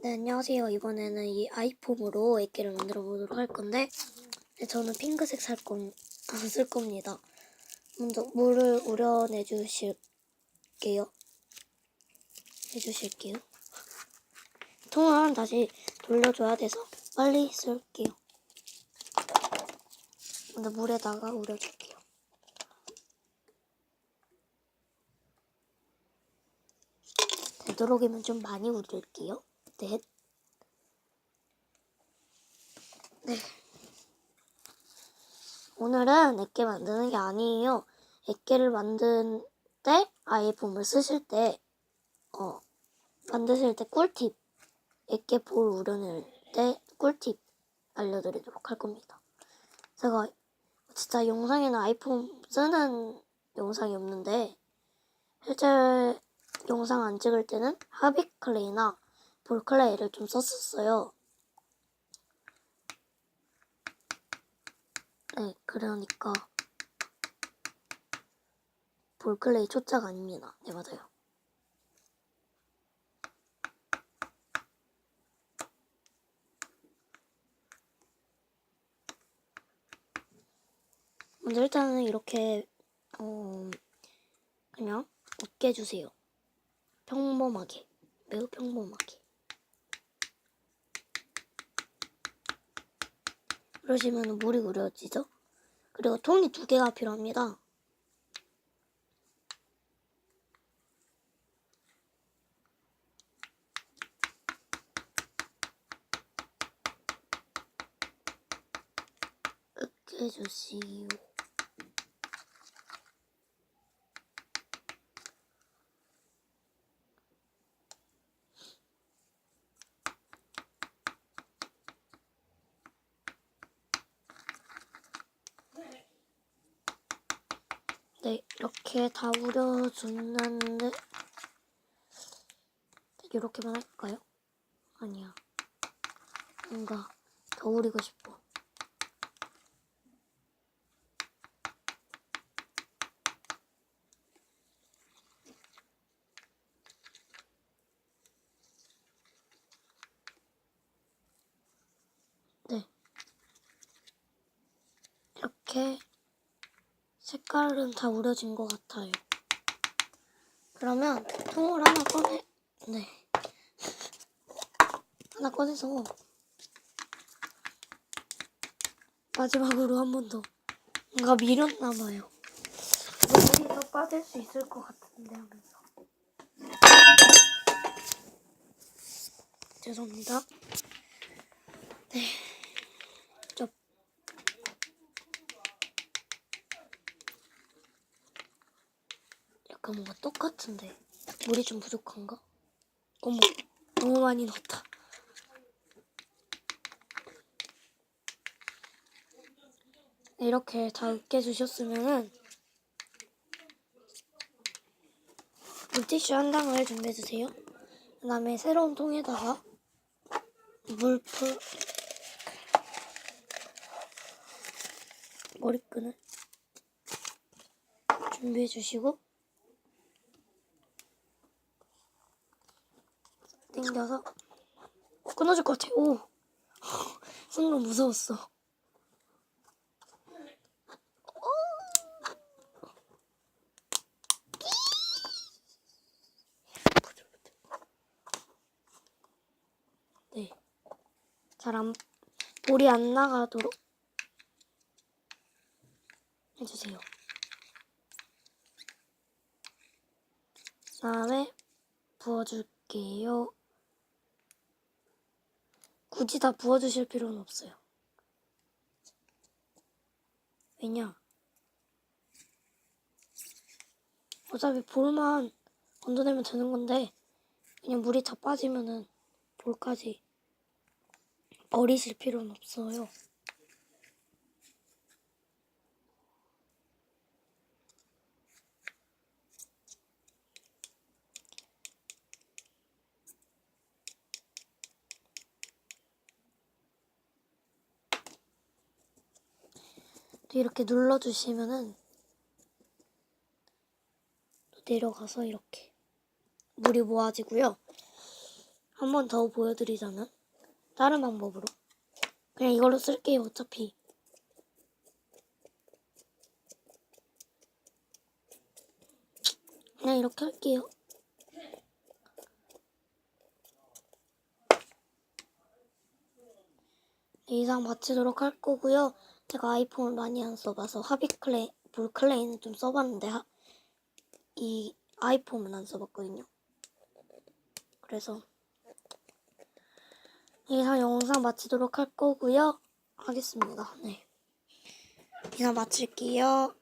네, 안녕하세요. 이번에는 이 아이폼으로 액기를 만들어 보도록 할 건데, 네, 저는 핑크색 살 건, 아, 쓸 겁니다. 먼저 물을 우려내 주실게요. 해주실게요. 통은 다시 돌려줘야 돼서 빨리 쓸게요. 먼저 물에다가 우려줄게요. 되도록이면 좀 많이 우릴게요. 네. 네. 오늘은 액계 만드는 게 아니에요. 액계를 만든 때 아이폼을 쓰실 때, 어, 만드실 때 꿀팁. 액계 볼 우려낼 때 꿀팁 알려드리도록 할 겁니다. 제가 진짜 영상에는 아이폰 쓰는 영상이 없는데, 실제 영상 안 찍을 때는 하비 클레이나 볼클레이를 좀 썼었어요. 네, 그러니까 볼클레이 초짜가 아닙니다. 네, 맞아요. 먼저 일단은 이렇게 어 그냥 웃게 해주세요. 평범하게, 매우 평범하게. 그러시면 물이 우려지죠? 그리고 통이 두 개가 필요합니다. 으깨주시오. 네, 이렇게 다 우려줬는데 이렇게만 할까요? 아니야. 뭔가 더 우리고 싶어. 네. 이렇게 색깔은 다 우려진 것 같아요. 그러면 통을 하나 꺼내, 네. 하나 꺼내서 마지막으로 한 번 더. 뭔가 미렸나봐요. 물이 더 빠질 수 있을 것 같은데 하면서. 죄송합니다. 네. 약간 뭔가 똑같은데. 물이 좀 부족한가? 어머 너무 많이 넣었다. 이렇게 다 으깨주셨으면은 물티슈 한 장을 준비해주세요. 그 다음에 새로운 통에다가 물풀 머리끈을 준비해주시고 당겨서 어, 끊어질 것 같아. 오 순간 무서웠어. 네, 잘 안 볼이 안 나가도록 해주세요. 다음에 부어줄게요. 굳이 다 부어주실 필요는 없어요. 왜냐? 어차피 볼만 건져내면 되는 건데 그냥 물이 다 빠지면은 볼까지 버리실 필요는 없어요. 이렇게 눌러주시면은 또 내려가서 이렇게 물이 모아지고요. 한 번 더 보여드리자면 다른 방법으로 그냥 이걸로 쓸게요 어차피. 그냥 이렇게 할게요. 이상 마치도록 할 거고요 제가 아이폰을 많이 안 써봐서 하비클레이 볼클레이는 좀 써봤는데 하, 이 아이폰은 안 써봤거든요 그래서 이상 영상 마치도록 할 거고요. 하겠습니다. 네. 이상 마칠게요.